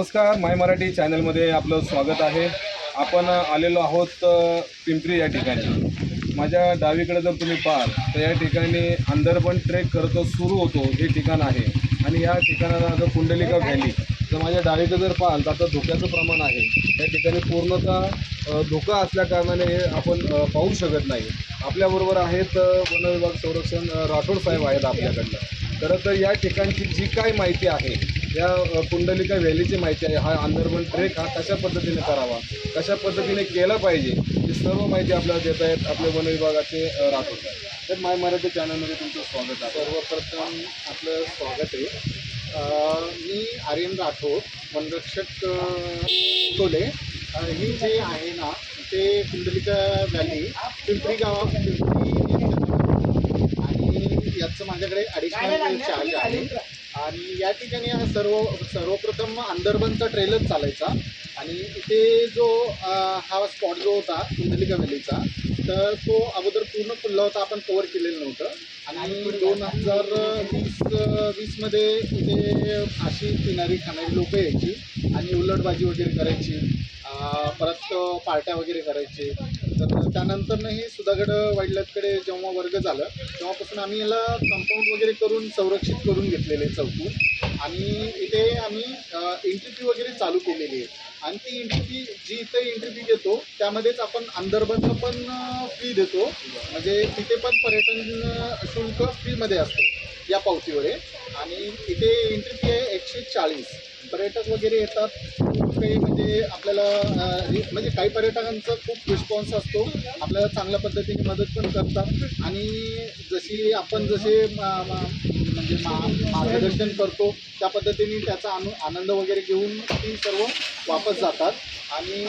नमस्कार माय मराठी चॅनलमध्ये आपलं स्वागत आहे. आपण आलेलो आहोत पिंपरी या ठिकाणी. माझ्या डावीकडे जर तुम्ही पाहाल तर या ठिकाणी अंदरबन ट्रेक करतो सुरू होतो हे ठिकाण आहे. आणि या ठिकाणाला जर कुंडलिका व्हॅली तर माझ्या डावीकडे जर पाहाल तर आता धोक्याचं प्रमाण आहे. या ठिकाणी पूर्णतः धोका असल्याकारणाने हे आपण पाहू शकत नाही. आपल्याबरोबर आहेत वन विभाग संरक्षण राठोड साहेब आहेत आपल्याकडनं. खरं तर या ठिकाणची जी काय माहिती आहे या कुंडलिका व्हॅलीची माहिती आहे. हा अंदरबन ट्रेक हा कशा पद्धतीने करावा? कशा पद्धतीने केला पाहिजे? ही सर्व माहिती आपल्याला देत आहेत आपल्या वन विभागाचे अ, तर माय मराठी चॅनलमध्ये तुमचं स्वागत आहे. सर्वप्रथम आपलं स्वागत आहे. मी आर्यन राठोड वनरक्षक अ, टोले ही जे आहे ना ते कुंडलिका व्हॅली पिंपरी गावा पिंपरी आणि याचं माझ्याकडे अडीच चार्ज आहे. आणि या ठिकाणी हा सर्व सर्वप्रथम अंदरबनचा ट्रेलच चालायचा. आणि इथे जो हा स्पॉट जो होता कुंडलिका व्हॅलीचा तर तो अगोदर पूर्ण खुल्ला होता आपण कवर केलेलं नव्हतं. आणि दोन हजार वीस वीसमध्ये इथे अशी पिणारी खाणारी लोकं यायची आणि उलटबाजी वगैरे करायची. परत पार्ट्या वगैरे करायचे. तर त्यानंतरनंही सुधागड वाईल्ड लाईफकडे जेव्हा वर्ग झालं तेव्हापासून आम्ही याला कंपाऊंड वगैरे करून संरक्षित करून घेतलेले चौकून. आणि इथे आम्ही एंट्री फी वगैरे चालू केलेली आहे. आणि ती एंट्री फी जी इथे एंट्री फी देतो त्यामध्येच आपण अंदरबंद पण फी देतो. म्हणजे तिथे पण पर्यटन शुल्क फ्रीमध्ये असतो. या पावतीवर आहे. आणि इथे एंट्री फी आहे एकशे चाळीस. पर्यटक वगैरे येतात. खूप काही म्हणजे आपल्याला म्हणजे काही पर्यटकांचा खूप रिस्पॉन्स असतो. आपल्याला चांगल्या पद्धतीने मदत पण करतात. आणि जशी आपण जसे म्हणजे मा- मार्गदर्शन करतो त्या पद्धतीने त्याचा आनु आनंद वगैरे घेऊन ती सर्व वापस जातात. आणि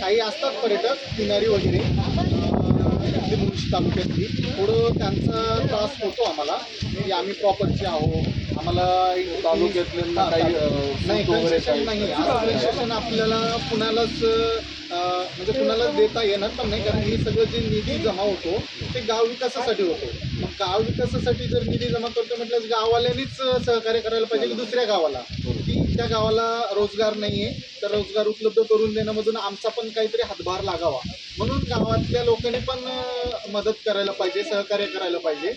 काही असतात पर्यटक किनारी वगैरे. मुळशी तालुक्यातली. थोडं त्यांचा त्रास होतो आम्हाला. की आम्ही प्रॉपरचे आहो आम्हाला तालुक्यातल्यांना काही, अं, नाही कन्सेशन नाही. आपल्याला कुणालाच म्हणजे कुणालाच देता येणार पण नाही. कारण हे सगळं जे निधी जमा होतो ते गाव विकासासाठी होतो. मग गाव विकासासाठी जर निधी जमा करतो म्हटलं गाववाल्यांनीच सहकार्य करायला पाहिजे की दुसऱ्या गावाला? की त्या गावाला रोजगार नाही आहे तर रोजगार उपलब्ध करून देण्यामधून आमचा पण काहीतरी हातभार लागावा. म्हणून गावातल्या लोकांनी पण मदत करायला पाहिजे सहकार्य करायला पाहिजे.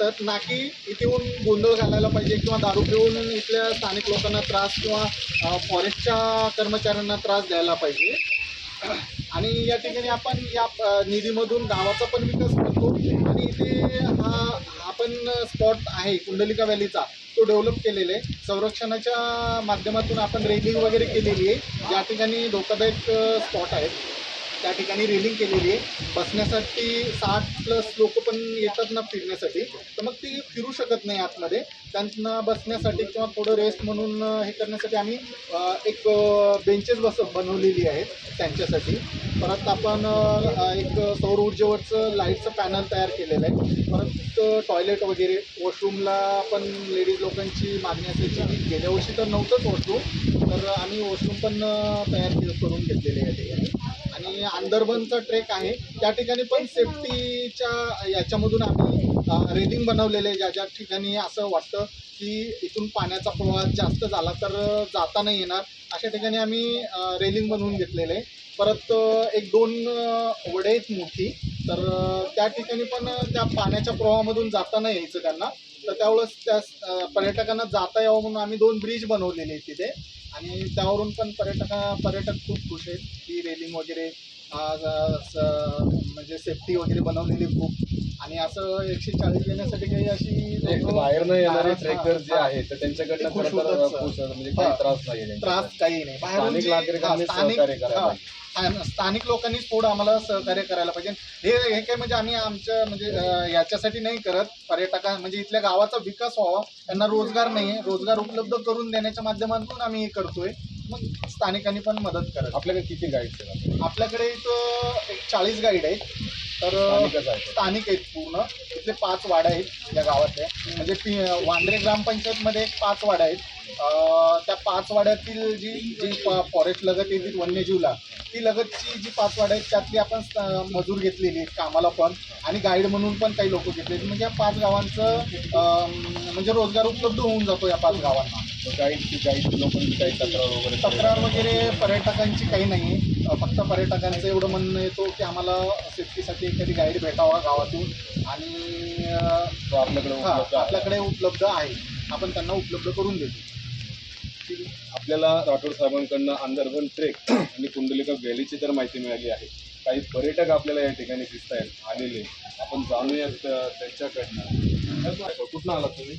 तर ना की इथे येऊन गोंधळ घालायला पाहिजे किंवा दारू पिऊन इथल्या स्थानिक लोकांना त्रास किंवा फॉरेस्टच्या कर्मचाऱ्यांना त्रास द्यायला पाहिजे. आणि या ठिकाणी आपण या निधीमधून गावाचा पण विकास करतो आणि इथे पण स्पॉट uh, आहे कुंडलिका व्हॅलीचा तो डेव्हलप केलेला आहे. संरक्षणाच्या माध्यमातून आपण रेलिंग वगैरे केलेली आहे. या ठिकाणी धोकादायक uh, स्पॉट आहेत. त्या ठिकाणी रेलिंग केलेली आहे. बसण्यासाठी साठ प्लस लोक पण येतात ना फिरण्यासाठी. तर मग ती फिरू शकत नाही आतमध्ये. त्यांना बसण्यासाठी किंवा थोडं रेस्ट म्हणून हे करण्यासाठी आम्ही एक बेंचेस बस बनवलेली आहेत त्यांच्यासाठी. परत आपण एक सौर ऊर्जेवरचं लाईटचं पॅनल तयार केलेलं आहे. परत टॉयलेट वगैरे वॉशरूमला पण लेडीज लोकांची मागणी असायची की गेल्या वर्षी तर नव्हतंच वॉशरूम तर आम्ही वॉशरूम पण तयार करून घेतलेले आहे. ठिकाणी अंदरबनचा ट्रेक आहे. त्या ठिकाणी पण सेफ्टीच्या याच्यामधून आम्ही रेलिंग बनवलेले आहे. ज्या ज्या ठिकाणी असं वाटतं की इथून पाण्याचा प्रवाह जास्त झाला तर जाता नाही येणार. अशा ठिकाणी आम्ही रेलिंग बनवून घेतलेले आहे. परत एक दोन वडे आहेत मोठी. तर त्या ठिकाणी पण त्या पाण्याच्या प्रवाहामधून जाता नाही यायचं त्यांना. तर त्यावेळेस त्या पर्यटकांना जाता यावं म्हणून आम्ही दोन ब्रिज बनवलेले आहेत तिथे. आणि त्यावरून पण पर्यटका पर्यटक खूप खुश आहेत की रेलिंग वगैरे म्हणजे सेफ्टी वगैरे बनवलेली खूप. आणि असं एकशे चाळीस देण्यासाठी काही अशी एक लोकं बाहेर न येणारे ट्रेकर जे आहेत तर त्यांच्याकडनं. म्हणजे. काही त्रास नाही त्रास काही नाही. बाहेरून स्थानिक जे- नागरिकांनी हा, स्थानिक- सहकार्य करायला हा, स्थान- स्थानिक लोकांनी थोडं आम्हाला सहकार्य करायला पाहिजे. हे हे काय म्हणजे आम्ही आमच्या म्हणजे याच्यासाठी नाही करत. पर्यटकां म्हणजे इथल्या गावाचा विकास व्हावा. त्यांना रोजगार नाही आहे रोजगार उपलब्ध करून देण्याच्या माध्यमातून आम्ही हे करतोय. मग स्थानिकांनी पण मदत करत. आपल्याकडे किती गाईड्स आहेत? आपल्याकडे इथं एक चाळीस गाईड आहेत. तर स्थानिकच आहेत. स्थानिक आहेत पूर्ण. इथले पाच वाड्या आहेत या गावातल्या म्हणजे पी वांद्रे ग्रामपंचायतमध्ये एक पाच वाड्या आहेत. अं, त्या पाच वाड्यातील जी जी फॉरेस्ट लगत येतील वन्यजीवला ती लगतची जी पाच वाड्या आहेत त्यातली आपण मजूर घेतलेली आहेत कामाला पण. आणि गाईड म्हणून पण काही लोक घेतले म्हणजे या पाच गावांचं अं, म्हणजे रोजगार उपलब्ध होऊन जातो या पाच गावांना. गाईडची गाईड लोकांची काही तक्रार वगैरे तक्रार वगैरे पर्यटकांची काही नाही. फक्त पर्यटकांचं एवढं म्हणणं येतो की आम्हाला सेफ्टीसाठी एखादी गाईड भेटावा गावातून. आणि तो आपल्याकडे उपलब्ध आहे. आपल्याकडे उपलब्ध आहे. आपण त्यांना उपलब्ध करून देतो. आपल्याला राठोड साहेबांकडनं अंदरवन ट्रेक आणि कुंडलिका व्हॅलीची तर माहिती मिळाली आहे. काही पर्यटक आपल्याला या ठिकाणी दिसत आहेत आलेले. आपण जाणूयात त्यांच्याकडनं. कुठनं आलात तुम्ही?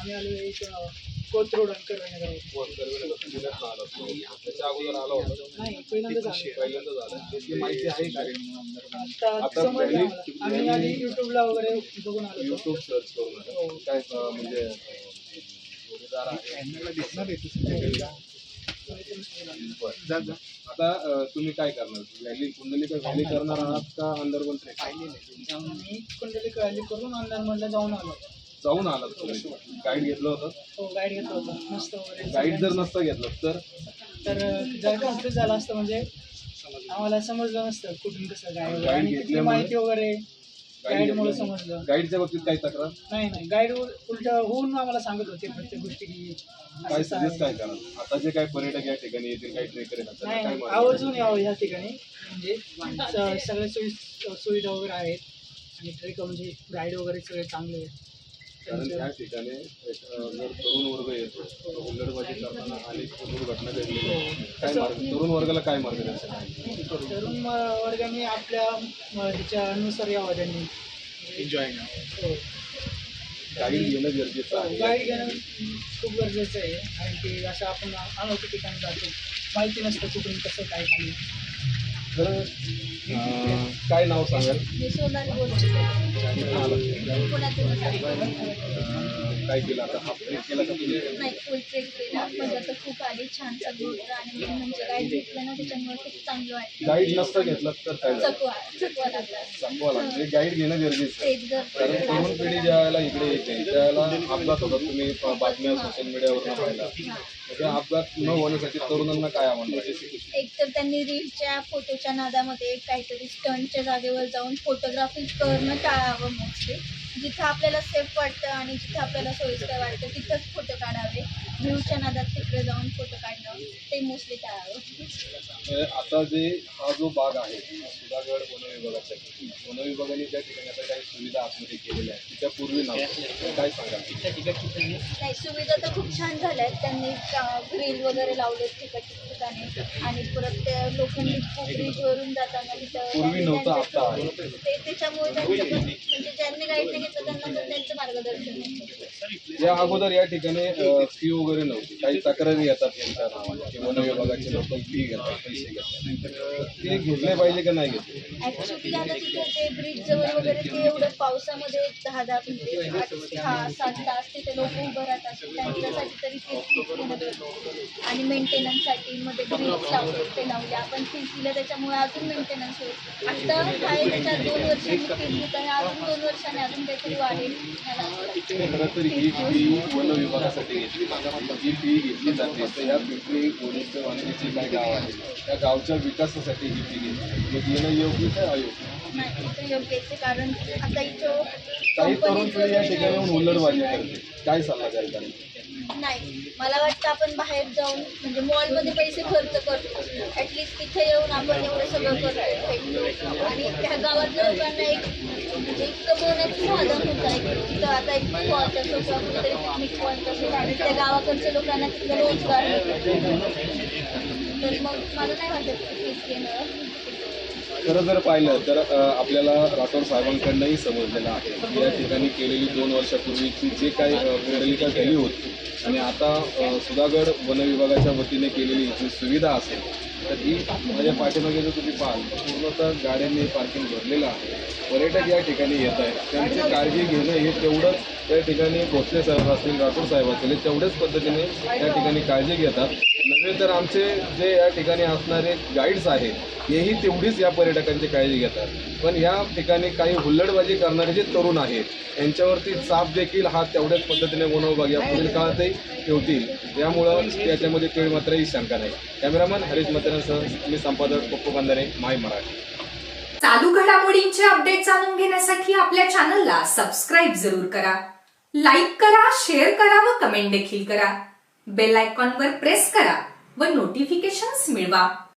आम्ही आलो नाही पहिल्यांदा माहिती आहे व्हॅली-. आम्ही आधी युट्यूबला वगैरे बघून आलो होतो. युट्यूब सर्च करून आला. काय अ, म्हणजे. आता अ, तुम्ही काय करणार? व्हॅली कुंडलिका व्हॅली करणार आहात का अंडरवन ट्रेक आम्ही कुंडली कळाली करून अंधारमधला जाऊन आलो. जाऊन आलात तुम्ही गाईड घेतलं होतं तो गाईड घेतला होता मस्त वगैरे गाईड जर नसता घेतलं तर तर जर झाला असतं म्हणजे आम्हाला समजलं नसतं कुठून कसं गाईड आणि तिथली माहिती वगैरे गाईड गाईडमुळे समजलं गाईडच्या बाबतीत काही तक्रार नाही नाही गाईड उलट होऊन आम्हाला सांगत होते प्रत्येक गोष्टी की काय सजेस्ट. काय करा आता जे काही पर्यटक या ठिकाणी येतील काही ट्रेकर येतात काय नाही मार्ग आवर्जून यावं या ठिकाणी म्हणजे स- सगळे सोयी सुविधा वगैरे आहेत आणि ट्रेक म्हणजे गाईड वगैरे सगळे चांगले आहेत कारण या त्यांचं- ठिकाणी एक, जर तरुण वर्ग येतो हुल्लडबाजी करताना अनेक दुर्घटना आहेत. काय मार्ग तरुण वर्गाला काय मार्गदर्शन आहे? तरुण वर्गाने आपल्या म, ह्याच्यानुसार यावं त्यांनी. एन्जॉय हो. गाईड घेणं गरजेचं आहे. गाईड घेणं खूप गरजेचं आहे. कारण की असं आपण अनोखी ठिकाणी जातो. माहिती नसतं कुठून कसं काय खाली काय नाव सांगाल? काय केलं आता? हाफ ट्रेक केला का तुम्ही? नाही फुल ट्रेक केला. खूप आली छान सगळं होतं आणि म्हणजे गाईड घेतलं ना त्याच्यामुळे खूप चांगलं वाटलं. गाईड नसता घेतला तर काय झालं? चकवा चकवा लागला. लागते गाईड घेणं गरजेचं आहे. तेच घर कारण तरुण पिढी ज्या वेळेला इकडे येते त्यावेळेला अपघात होतात तुम्ही प- बातम्या सोशल मीडियावर पाहिला त्या अपघात न होण्यासाठी तरुणांना काय आव्हान राहील? एक तर त्यांनी रीलच्या फोटोच्या नादामध्ये काहीतरी स्टंटच्या जागेवर जाऊन फोटोग्राफी करणं टाळावं मोस्टली जिथं आपल्याला सेफ वाटतं आणि जिथं आपल्याला सोयीस्कर वाटतं तिथंच फोटो काढावे. व्ह्यूच्या नादात तिकडे जाऊन फोटो काढणं ते मोस्टली टाळावं. आता जे हा जो भाग आहे सुधागड वन विभागाचा. वन विभागाने त्या ठिकाणी आता काही सुविधा आतमध्ये केलेल्या आहेत. तिच्या पूर्वी काय? सांगाल? नाही. सुविधा तर खूप छान झाल्या आहेत त्यांनी ग्रिल वगैरे लावलेत ठिकाणी ठिकाणी आणि परत ते लोखंडी ब्रिजवरून जाताना तिथं पूर्वी नव्हतं, त्यांचं- आता आहे. ते त्याच्यामुळे म्हणजे ज्यांनी गाईड नाही त्यांना पण त्यांचं मार्गदर्शन या अगोदर या ठिकाणी फी वगैरे नव्हती. काही तक्रारी येतात यांच्या नावाने. की वन विभागाचे लोक फी घेतात पैसे घेतात. तर ते घेतले पाहिजे का नाही घेतले? ऍक्च्युली आता तिथे ते ब्रिज जवळ वगैरे ते एवढं पावसामध्ये दहा दहा म्हणजे आठ सहा सात तास तिथे लोक उभं राहतात. त्यांच्यासाठी तरी ते फीस घेणं गरजेचं आणि मेंटेनन्ससाठी मध्ये ग्रिल्स लावले ते लावले. आपण फीस दिलं त्याच्यामुळे अजून मेंटेनन्स होईल. आता काय दोन वर्षांनी फीस घेत आहे. अजून दोन वर्षांनी अजून खरं तर ही फी वन विभागासाठी घेतली जी फी घेतली जाते तर या पिंपरी गोडीचं वाणिज्य काय गाव आहे त्या गावच्या विकासासाठी ही फी घेतली जाते. योग्य काय अयोग्य कारण आता इथं काही तरुण पिढी या ठिकाणी येऊन करते काय सल्ला द्याल नाही मला वाटतं आपण बाहेर जाऊन म्हणजे मॉलमध्ये पैसे खर्च करतो. ॲटलिस्ट तिथे येऊन आपण एवढं सगळं करतो आणि त्या गावातल्या लोकांना एक म्हणजे एक कमवण्याचं साधन होतं आहे तिथं आता एक स्पॉट असो किंवा कुठेतरी पिकनिक पॉईंट असो आणि त्या गावाकडच्या लोकांना तिथं रोजगार मिळतो. तर मग मला नाही वाटत फीस घेणं खरं जर पाहिलं तर आपल्याला राठोड साहेबांकडनंही समजलेलं आहे की या ठिकाणी केलेली दोन वर्षापूर्वीची जे काही अ, केली झाली होती आणि आता सुधागड वन विभागाच्या वतीने केलेली जी सुविधा असेल तर ही माझ्या पाठीमागे जर तुम्ही पाहाल पूर्णतः गाड्यांनी पार्किंग भरलेलं आहे. पर्यटक या ठिकाणी येत आहेत. त्यांची काळजी घेणं हे तेवढंच त्या ठिकाणी भोसले साहेब असतील राठोड साहेब असतील तेवढ्याच पद्धतीने या ठिकाणी काळजी घेतात. नव्हे तर आमचे जे या ठिकाणी असणारे गाईड्स आहेत हेही तेवढीच या पर्यटकांची काळजी घेतात. पण या ठिकाणी काही हुल्लडबाजी करणारे जे तरुण आहेत यांच्यावरती चाप देखील हा तेवढ्याच पद्धतीने वन विभाग या पुढील काळातही ठेवतील. त्यामुळं याच्यामध्ये तेवढी मात्र ही शंका नाही. कॅमेरामॅन हरीश मत्रांसह मी संपादक पप्पू बांधारे माय मराठी. चालू घडामोडींचे अपडेट जाणून घेण्यासाठी आपल्या चॅनलला सबस्क्राईब जरूर करा. लाईक करा शेअर करा व कमेंट देखील करा. बेल आयकॉनवर प्रेस करा व नोटिफिकेशन्स मिळवा.